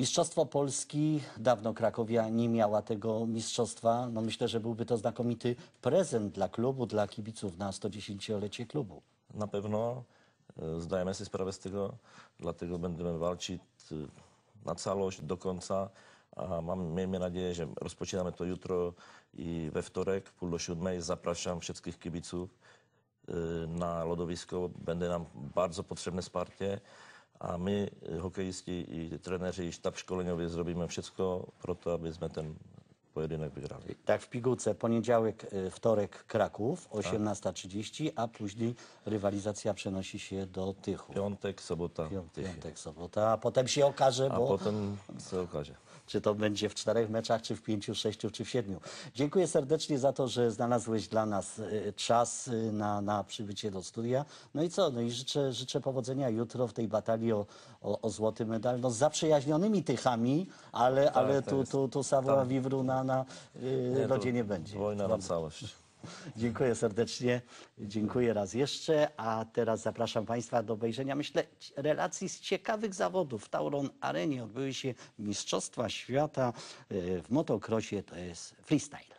Mistrzostwo Polski, dawno Krakowia nie miała tego mistrzostwa. No myślę, że byłby to znakomity prezent dla klubu, dla kibiców na 110-lecie klubu. Na pewno e, zdajemy sobie sprawę z tego, dlatego będziemy walczyć e, na całość do końca. A mam, miejmy nadzieję, że rozpoczynamy to jutro i we wtorek, pół do siódmej. Zapraszam wszystkich kibiców e, na lodowisko. Będzie nam bardzo potrzebne wsparcie, a my, e, hokeiści i trenerzy i sztab szkoleniowy zrobimy wszystko pro to, abyśmy ten pojedynek wygrali. Tak w pigułce, poniedziałek, y, wtorek Kraków, 18.30, a później rywalizacja przenosi się do Tychu. Piątek, sobota, Piątek, Tychy. piątek sobota, a potem się okaże, a bo potem co okaże. czy to będzie w czterech meczach, czy w pięciu, sześciu, czy w siedmiu. Dziękuję serdecznie za to, że znalazłeś dla nas y, czas y, na, na przybycie do studia. No i co? No i życzę, życzę powodzenia jutro w tej batalii o, o, o złoty medal. No z zaprzyjaźnionymi Tychami, ale, ale tak tu, jest. tu, tu savoir Tak. vivre na, na y, Nie, lodzie nie będzie. Wojna na całość. Dziękuję serdecznie. Dziękuję raz jeszcze. A teraz zapraszam Państwa do obejrzenia, myślę, relacji z ciekawych zawodów. W Tauron Arenie odbyły się Mistrzostwa Świata e, w motocrossie, to jest freestyle.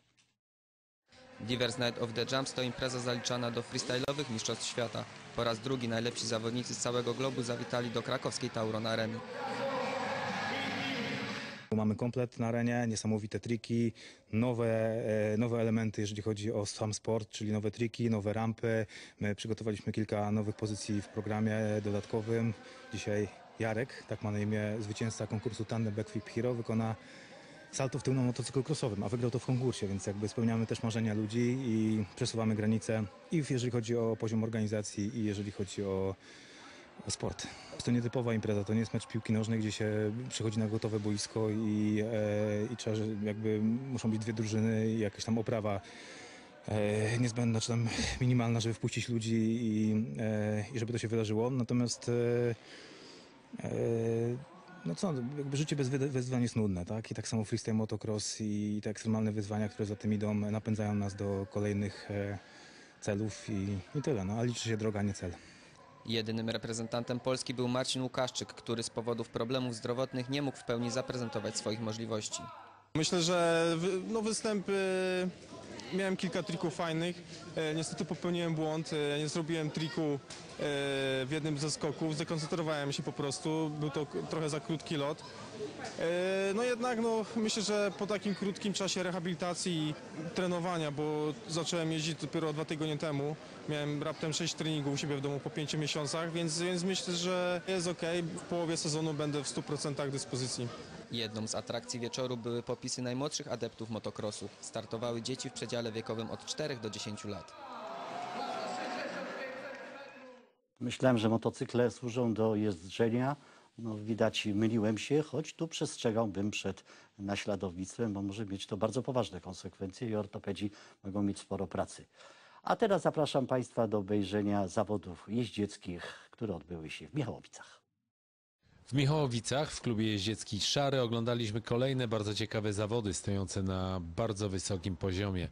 Divers Night of the Jumps to impreza zaliczana do freestyle'owych mistrzostw świata. Po raz drugi najlepsi zawodnicy z całego globu zawitali do krakowskiej Tauron Areny. Mamy komplet na arenie, niesamowite triki, nowe, e, nowe elementy, jeżeli chodzi o sam sport, czyli nowe triki, nowe rampy. My przygotowaliśmy kilka nowych pozycji w programie dodatkowym. Dzisiaj Jarek, tak ma na imię zwycięzca konkursu Tandem Backflip Hero, wykona salto w tył na motocyklu crossowym, a wygrał to w konkursie, więc jakby spełniamy też marzenia ludzi i przesuwamy granice i jeżeli chodzi o poziom organizacji i jeżeli chodzi o o sport. To nietypowa impreza, to nie jest mecz piłki nożnej, gdzie się przychodzi na gotowe boisko i, e, i trzeba, jakby muszą być dwie drużyny i jakaś tam oprawa e, niezbędna, czy tam minimalna, żeby wpuścić ludzi i, e, i żeby to się wydarzyło. Natomiast e, e, no co, jakby życie bez wy- wyzwań jest nudne, tak? I tak samo freestyle motocross i te ekstremalne wyzwania, które za tym idą, napędzają nas do kolejnych e, celów i, i tyle. No, a liczy się droga, nie cel. Jedynym reprezentantem Polski był Marcin Łukaszczyk, który z powodów problemów zdrowotnych nie mógł w pełni zaprezentować swoich możliwości. Myślę, że no występy miałem kilka trików fajnych. E, niestety popełniłem błąd, e, nie zrobiłem triku e, w jednym ze skoków, zdekoncentrowałem się po prostu, był to trochę za krótki lot. E, no jednak no, myślę, że po takim krótkim czasie rehabilitacji i trenowania, bo zacząłem jeździć dopiero dwa tygodnie temu, miałem raptem 6 treningów u siebie w domu po 5 miesiącach, więc, więc myślę, że jest ok. W połowie sezonu będę w 100% dyspozycji. Jedną z atrakcji wieczoru były popisy najmłodszych adeptów motocrossu. Startowały dzieci w przedziale wiekowym od 4 do 10 lat. Myślałem, że motocykle służą do jeżdżenia. No, widać, myliłem się, choć tu przestrzegałbym przed naśladownictwem, bo może mieć to bardzo poważne konsekwencje i ortopedzi mogą mieć sporo pracy. A teraz zapraszam Państwa do obejrzenia zawodów jeździeckich, które odbyły się w Michałowicach. W Michałowicach w klubie jeździeckim Szary oglądaliśmy kolejne bardzo ciekawe zawody stojące na bardzo wysokim poziomie.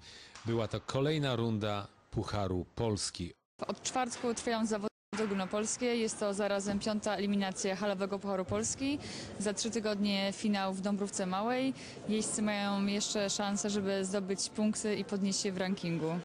Była to kolejna runda Pucharu Polski. Od czwartku trwają zawody ogólnopolskie. Jest to zarazem piąta eliminacja halowego Pucharu Polski. Za trzy tygodnie finał w Dąbrówce Małej. Jeźdźcy mają jeszcze szansę, żeby zdobyć punkty i podnieść się w rankingu.